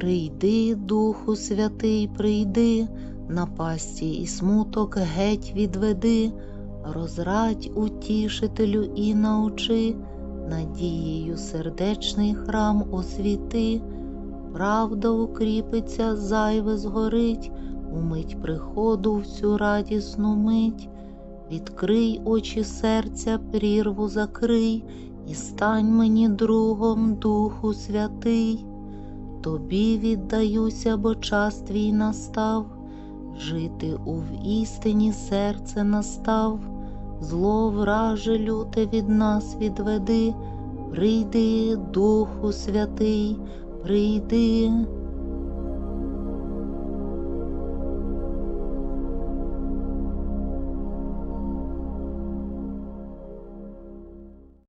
Прийди, Духу Святий, прийди, напасті і смуток геть відведи, розрадь утішителю і научи, надією сердечний храм освіти, правда укріпиться, зайве згорить, умить приходу всю радісну мить. Відкрий очі серця, прірву закрий, і стань мені другом, Духу Святий. Тобі віддаюся, бо час твій настав, жити у істині серце настав, зло враже люте від нас відведи, прийди, Духу Святий, прийди.